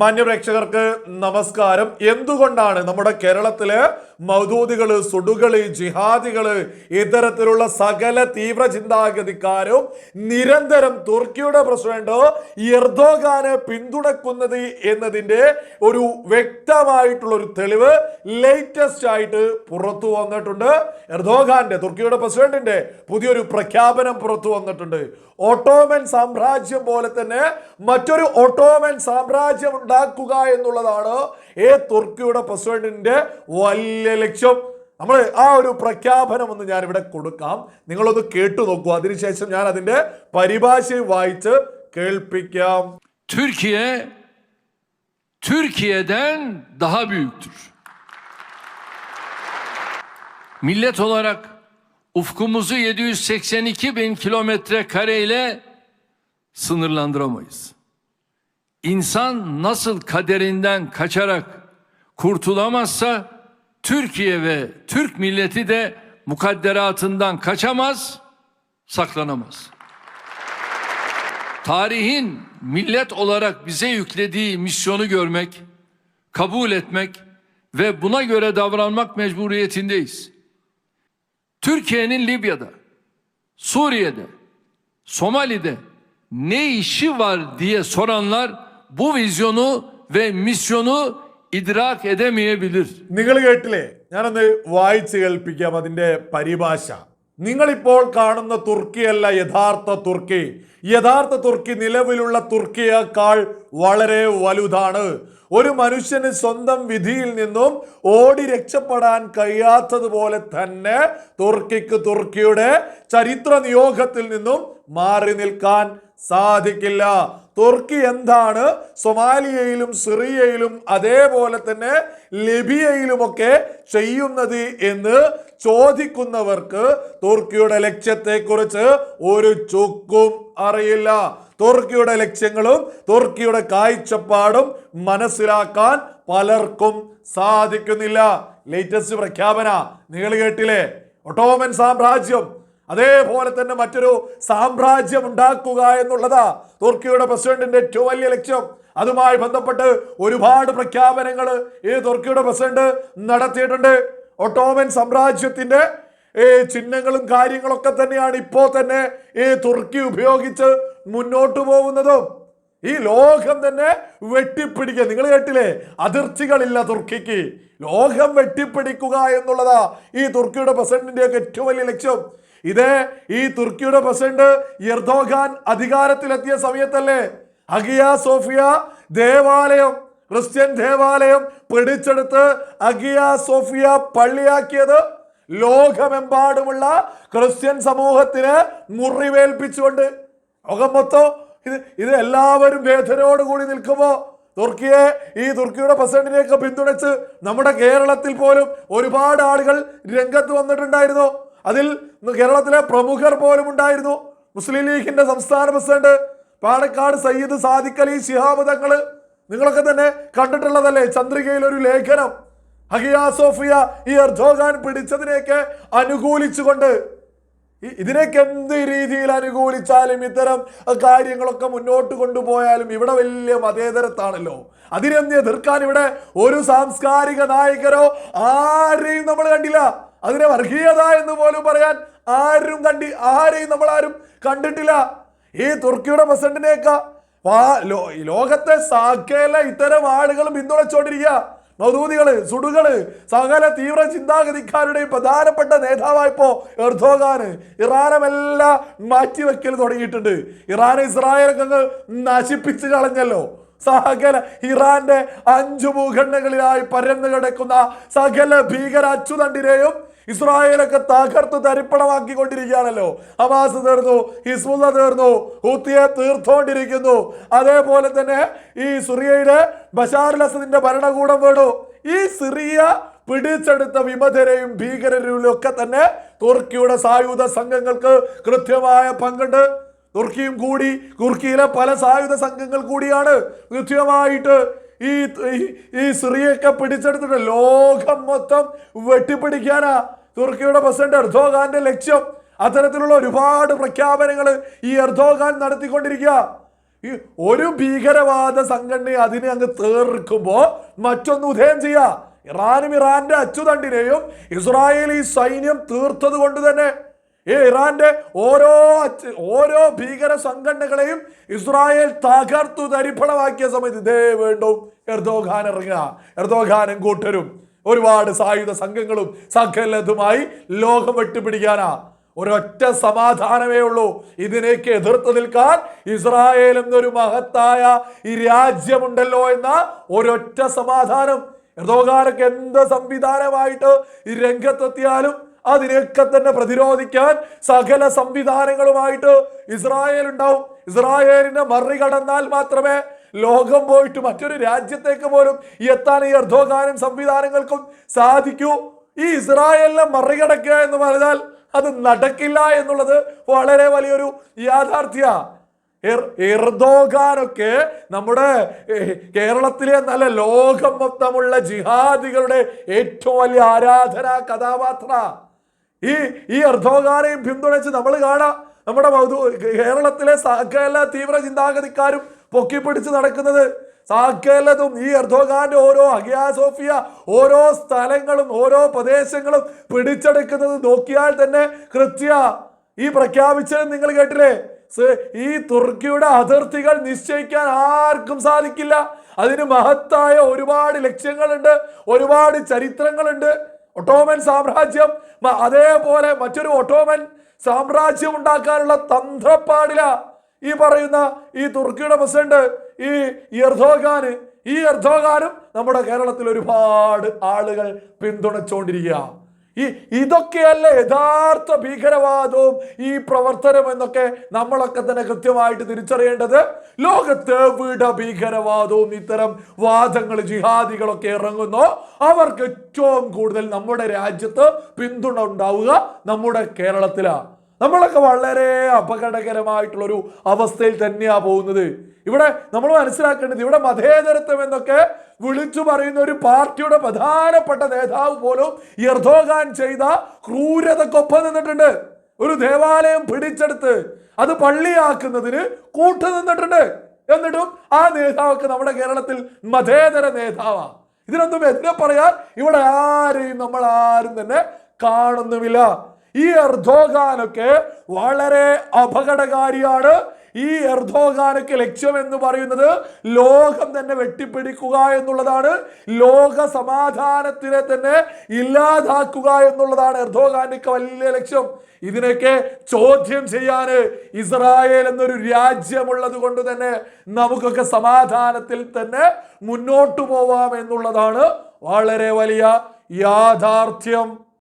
മാന്യപ്രേക്ഷകർക്ക് നമസ്കാരം. എന്തുകൊണ്ടാണ് നമ്മുടെ കേരളത്തിൽ മൗദൂദികൾ സുടുകൾ ജിഹാദികൾ ഇത്തരത്തിലുള്ള സകല തീവ്ര ചിന്താഗതിക്കാരും നിരന്തരം തുർക്കിയുടെ പ്രസിഡന്റ് എർദോഗാനെ പിന്തുണക്കുന്നത് എന്നതിന്റെ ഒരു വ്യക്തമായിട്ടുള്ള ഒരു തെളിവ് ലേറ്റസ്റ്റ് ആയിട്ട് പുറത്തു വന്നിട്ടുണ്ട്. എർദോഗാന്റെ തുർക്കിയുടെ പ്രസിഡന്റിന്റെ പുതിയൊരു പ്രഖ്യാപനം പുറത്തു വന്നിട്ടുണ്ട്. ഓട്ടോമൻ സാമ്രാജ്യം പോലെ തന്നെ മറ്റൊരു ഓട്ടോമൻ സാമ്രാജ്യം ഉണ്ടാക്കുക എന്നുള്ളതാണ് ഈ തുർക്കിയുടെ പ്രസിഡന്റിന്റെ വലിയ ലക്ഷ്യം നമ്മൾ ആ ഒരു പ്രഖ്യാപനം ഒന്ന് ഞാൻ ഇവിടെ കൊടുക്കാം നിങ്ങളൊന്ന് കേട്ടു നോക്കൂ അതിനുശേഷം ഞാൻ അതിന്റെ പരിഭാഷ വായിച്ച് കേൾപ്പിക്കാം Türkiye Türkiye'den daha büyüktür. Millet olarak ufkumuzu 782 bin kilometre kareyle sınırlandıramayız. İnsan nasıl kaderinden kaçarak kurtulamazsa Türkiye ve Türk milleti de mukadderatından kaçamaz, saklanamaz. Tarihin millet olarak bize yüklediği misyonu görmek, kabul etmek ve buna göre davranmak mecburiyetindeyiz. Türkiye'nin Libya'da, Suriye'de, Somali'de ne işi var diye soranlar bu vizyonu ve misyonu idrak edemeyebilir. നിങ്ങൾ കേട്ടില്ലേ? ഞാനൊന്ന് വായിച്ച് കേൾപ്പിക്കാം അതിന്റെ പരിഭാഷ. നിങ്ങളിപ്പോൾ കാണുന്ന തുർക്കിയല്ല യഥാർത്ഥ തുർക്കി. യഥാർത്ഥ തുർക്കി നിലവിലുള്ള തുർക്കിയേക്കാൾ വളരെ വലുതാണ്. ഒരു മനുഷ്യന് സ്വന്തം വിധിയിൽ നിന്നും ഓടി രക്ഷപ്പെടാൻ കഴിയാത്തതുപോലെ തന്നെ തുർക്കിക്ക് തുർക്കിയുടെ ചരിത്ര നിയോഗത്തിൽ നിന്നും മാറി നിൽക്കാൻ സാധിക്കില്ല. തുർക്കി എന്താണ് സൊമാലിയയിലും സിറിയയിലും അതേപോലെ തന്നെ ലിബിയയിലുമൊക്കെ ചെയ്യുന്നത് എന്ന് ചോദിക്കുന്നവർക്ക് തുർക്കിയുടെ ലക്ഷ്യത്തെക്കുറിച്ച് ഒരു ചുക്കും അറിയില്ല. തുർക്കിയുടെ ലക്ഷ്യങ്ങളും തുർക്കിയുടെ കാഴ്ചപ്പാടും മനസ്സിലാക്കാൻ പലർക്കും സാധിക്കുന്നില്ല. ലേറ്റസ്റ്റ് പ്രഖ്യാപന നിങ്ങൾ കേട്ടില്ലേ? ഒട്ടോമൻ സാമ്രാജ്യം അതേപോലെ തന്നെ മറ്റൊരു സാമ്രാജ്യം ഉണ്ടാക്കുക എന്നുള്ളതാ തുർക്കിയുടെ പ്രസിഡന്റിന്റെ ഏറ്റവും വലിയ ലക്ഷ്യം. അതുമായി ബന്ധപ്പെട്ട് ഒരുപാട് പ്രഖ്യാപനങ്ങൾ ഈ തുർക്കിയുടെ പ്രസിഡന്റ് നടത്തിയിട്ടുണ്ട്. ഒട്ടോമൻ സാമ്രാജ്യത്തിന്റെ ഈ ചിഹ്നങ്ങളും കാര്യങ്ങളൊക്കെ തന്നെയാണ് ഇപ്പോൾ തന്നെ ഈ തുർക്കി ഉപയോഗിച്ച് മുന്നോട്ട് പോകുന്നതും. ഈ ലോകം തന്നെ വെട്ടിപ്പിടിക്കുക. നിങ്ങൾ കേട്ടില്ലേ? അതിർത്തികളില്ല തുർക്കിക്ക്. ലോകം വെട്ടിപ്പിടിക്കുക എന്നുള്ളതാ ഈ തുർക്കിയുടെ പ്രസിഡന്റിന്റെ ഏറ്റവും വലിയ ലക്ഷ്യം. ഇത് ഈ തുർക്കിയുടെ പ്രസിഡന്റ് എർദോഗാൻ അധികാരത്തിലെത്തിയ സമയത്തല്ലേ അഗിയ സോഫിയ ദേവാലയം ക്രിസ്ത്യൻ ദേവാലയം പിടിച്ചെടുത്ത് അഗിയ സോഫിയ പള്ളിയാക്കിയത്. ലോകമെമ്പാടുമുള്ള ക്രിസ്ത്യൻ സമൂഹത്തിന് മുറിവേൽപ്പിച്ചുകൊണ്ട്. ലോകം മൊത്തം ഇത് ഇത് എല്ലാവരും വേദനയോടുകൂടി നിൽക്കുമ്പോ തുർക്കിയെ ഈ തുർക്കിയുടെ പ്രസിഡന്റിനെയൊക്കെ പിന്തുണച്ച് നമ്മുടെ കേരളത്തിൽ പോലും ഒരുപാട് ആളുകൾ രംഗത്ത് വന്നിട്ടുണ്ടായിരുന്നു. അതിൽ കേരളത്തിലെ പ്രമുഖർ പോലും ഉണ്ടായിരുന്നു. മുസ്ലിം ലീഗിന്റെ സംസ്ഥാന പ്രസിഡന്റ് പാണക്കാട് സയ്യിദ് സാദിഖ് അലി ശിഹാബ് തങ്ങൾ നിങ്ങളൊക്കെ തന്നെ കണ്ടിട്ടുള്ളതല്ലേ? ചന്ദ്രികയിൽ ഒരു ലേഖനം. ഹഗിയ സോഫിയ ഈ എർദോഗാൻ പിടിച്ചതിനെയൊക്കെ അനുകൂലിച്ചുകൊണ്ട്. ഇതിനൊക്കെ എന്ത് രീതിയിൽ അനുകൂലിച്ചാലും ഇത്തരം കാര്യങ്ങളൊക്കെ മുന്നോട്ട് കൊണ്ടുപോയാലും ഇവിടെ വലിയ മതേതരത്താണല്ലോ. അതിനെന്ത് എതിർക്കാൻ ഇവിടെ ഒരു സാംസ്കാരിക നായകരോ ആരെയും നമ്മൾ കണ്ടില്ല. അതിനെ വർഗീയത എന്ന് പോലും പറയാൻ ആരും കണ്ടി ആരെയും നമ്മൾ ആരും കണ്ടിട്ടില്ല. ഈ തുർക്കിയുടെ പ്രസിഡന്റിനെയൊക്കെ ലോകത്തെ സകല ഇത്തരം ആളുകൾ പിന്തുണച്ചോണ്ടിരിക്കുക. മൗദൂദികൾ സുടുകൾ സകല തീവ്ര ചിന്താഗതിക്കാരുടെയും പ്രധാനപ്പെട്ട നേതാവായപ്പോ എർദോഗാന്. ഇറാനെല്ലാം മാറ്റിവെക്കൽ തുടങ്ങിയിട്ടുണ്ട്. ഇറാൻ ഇസ്രായേലൊക്കെ അംഗങ്ങൾ നശിപ്പിച്ച് കളഞ്ഞല്ലോ. സകല ഇറാന്റെ അഞ്ചു ഭൂഖണ്ഡങ്ങളിലായി പരന്നു കിടക്കുന്ന സകല ഭീകര അച്ചുതണ്ടിനെയും ഇസ്രായേലൊക്കെ തകർത്ത് തരിപ്പണമാക്കിക്കൊണ്ടിരിക്കുകയാണല്ലോ. ഹമാസ് തീർന്നു ഹിസ്ബുള്ള തീർന്നു ഹൂത്തിയെ തീർത്തോണ്ടിരിക്കുന്നു. അതേപോലെ തന്നെ ഈ സിറിയയുടെ ബഷാർ അസദിന്റെ ഭരണകൂടം വേണു. ഈ സിറിയ പിടിച്ചെടുത്ത വിമതരെയും ഭീകരരെയും ഒക്കെ തന്നെ തുർക്കിയുടെ സായുധ സംഘങ്ങൾക്ക് കൃത്യമായ പങ്കുണ്ട്. തുർക്കിയും കൂടി തുർക്കിയിലെ പല സായുധ സംഘങ്ങൾ കൂടിയാണ് കൃത്യമായിട്ട് ഈ ഈ- സിറിയൊക്കെ പിടിച്ചെടുത്തിട്ട് ലോകം മൊത്തം വെട്ടിപ്പിടിക്കാനാ തുർക്കിയുടെ പ്രസിഡന്റ് എർദോഗാന്റെ ലക്ഷ്യം. അത്തരത്തിലുള്ള ഒരുപാട് പ്രഖ്യാപനങ്ങൾ ഈ എർദോഗാൻ നടത്തിക്കൊണ്ടിരിക്കുക ഈ ഒരു ഭീകരവാദ സംഘടന അതിനെ അങ്ങ് തീർക്കുമ്പോ മറ്റൊന്ന് ഉദയം ചെയ്യുക ഇറാനും ഇറാന്റെ അച്ചുതണ്ടിനെയും ഇസ്രായേലി സൈന്യം തീർത്തത് കൊണ്ട് തന്നെ. ഈ ഇറാന്റെ ഓരോ ഓരോ ഭീകര സംഘടനകളെയും ഇസ്രായേൽ തകർത്തു തരിപ്പണമാക്കിയ സമയത്ത് ഇതേ വീണ്ടും എർദോഖാൻ ഇറങ്ങുക. എർദോഖാനും കൂട്ടരും ഒരുപാട് സായുധ സംഘങ്ങളും സകലതുമായി ലോകം വെട്ടുപിടിക്കാനാ ഒരൊറ്റ സമാധാനമേ ഉള്ളൂ. ഇതിനേക്ക് എതിർത്ത് നിൽക്കാൻ ഇസ്രായേൽ എന്നൊരു മഹത്തായ ഈ രാജ്യമുണ്ടല്ലോ എന്ന ഒരൊറ്റ സമാധാനം. എർദോഗാനൊക്കെ എന്ത് സംവിധാനമായിട്ട് ഈ രംഗത്തെത്തിയാലും അതിനെയൊക്കെ തന്നെ പ്രതിരോധിക്കാൻ സകല സംവിധാനങ്ങളുമായിട്ട് ഇസ്രായേൽ ഉണ്ടാവും. ഇസ്രായേലിനെ മറികടന്നാൽ മാത്രമേ ലോകം പോയിട്ട് മറ്റൊരു രാജ്യത്തേക്ക് പോലും എത്താൻ ഈ അർദ്ധോകാനും സംവിധാനങ്ങൾക്കും സാധിക്കൂ. ഈ ഇസ്രായേലിനെ മറികടക്കുക എന്ന് പറഞ്ഞാൽ അത് നടക്കില്ല എന്നുള്ളത് വളരെ വലിയൊരു യാഥാർത്ഥ്യ. എർദോഗാനൊക്കെ നമ്മുടെ കേരളത്തിലെ നല്ല ലോകം മൊത്തമുള്ള ജിഹാദികളുടെ ഏറ്റവും വലിയ ആരാധനാ കഥാപാത്ര ഈ ഈ അർദ്ധോകാരയും പിന്തുണച്ച് നമ്മൾ കാണാം. നമ്മുടെ കേരളത്തിലെ സകല തീവ്ര ചിന്താഗതിക്കാരും പൊക്കിപ്പിടിച്ച് നടക്കുന്നത് സകലതും ഈ അർദ്ധോഗാന്റെ ഓരോ അഗിയാ സോഫിയ ഓരോ സ്ഥലങ്ങളും ഓരോ പ്രദേശങ്ങളും പിടിച്ചെടുക്കുന്നത് നോക്കിയാൽ തന്നെ കൃത്യ. ഈ പ്രഖ്യാപിച്ചത് നിങ്ങൾ കേട്ടില്ലേ? ഈ തുർക്കിയുടെ അതിർത്തികൾ നിശ്ചയിക്കാൻ ആർക്കും സാധിക്കില്ല. അതിന് മഹത്തായ ഒരുപാട് ലക്ഷ്യങ്ങളുണ്ട് ഒരുപാട് ചരിത്രങ്ങളുണ്ട്. ഒട്ടോമൻ സാമ്രാജ്യം അതേപോലെ മറ്റൊരു ഒട്ടോമൻ സാമ്രാജ്യം ഉണ്ടാക്കാനുള്ള തന്ത്രപ്പാടില ഈ പറയുന്ന ഈ തുർക്കിയുടെ പ്രസിഡന്റ് ഈ എർദോഗാന്. ഈ എർദോഗാനും നമ്മുടെ കേരളത്തിൽ ഒരുപാട് ആളുകൾ പിന്തുണച്ചുകൊണ്ടിരിക്കുക ഈ ഇതൊക്കെയല്ല യഥാർത്ഥ ഭീകരവാദവും ഈ പ്രവർത്തനം എന്നൊക്കെ നമ്മളൊക്കെ തന്നെ കൃത്യമായിട്ട് തിരിച്ചറിയേണ്ടത്? ലോകത്ത് വിട ഭീകരവാദവും ഇത്തരം വാദങ്ങൾ ജിഹാദികളൊക്കെ ഇറങ്ങുന്നു. അവർക്ക് ഏറ്റവും കൂടുതൽ നമ്മുടെ രാജ്യത്ത് പിന്തുണ ഉണ്ടാവുക നമ്മുടെ കേരളത്തിലാണ് നമ്മളൊക്കെ വളരെ അപകടകരമായിട്ടുള്ളൊരു അവസ്ഥയിൽ തന്നെയാണ് പോകുന്നത്. ഇവിടെ നമ്മൾ മനസ്സിലാക്കേണ്ടത് ഇവിടെ മതേതരത്വം എന്നൊക്കെ വിളിച്ചു പറയുന്ന ഒരു പാർട്ടിയുടെ പ്രധാനപ്പെട്ട നേതാവ് പോലും എർദോഗാൻ ചെയ്ത ക്രൂരതക്കൊപ്പം നിന്നിട്ടുണ്ട്. ഒരു ദേവാലയം പിടിച്ചെടുത്ത് അത് പള്ളിയാക്കുന്നതിന് കൂട്ടു നിന്നിട്ടുണ്ട്. എന്നിട്ടും ആ നേതാവൊക്കെ നമ്മുടെ കേരളത്തിൽ മതേതര നേതാവാ. ഇതിനൊന്നും എന്നെ പറയാൻ ഇവിടെ ആരെയും നമ്മൾ ആരും തന്നെ കാണുന്നുമില്ല. ഈ അർദ്ധോഗാനൊക്കെ വളരെ അപകടകാരിയാണ്. ഈ എർദോഗാനൊക്കെ ലക്ഷ്യം എന്ന് പറയുന്നത് ലോകം തന്നെ വെട്ടിപ്പിടിക്കുക എന്നുള്ളതാണ്. ലോക സമാധാനത്തിനെ തന്നെ ഇല്ലാതാക്കുക എന്നുള്ളതാണ് എർദോഗാന്റെ ഒക്കെ വലിയ ലക്ഷ്യം. ഇതിനൊക്കെ ചോദ്യം ചെയ്യാൻ ഇസ്രായേൽ എന്നൊരു രാജ്യമുള്ളത് കൊണ്ട് തന്നെ നമുക്കൊക്കെ സമാധാനത്തിൽ തന്നെ മുന്നോട്ടു പോവാം എന്നുള്ളതാണ് വളരെ വലിയ യാഥാർത്ഥ്യം.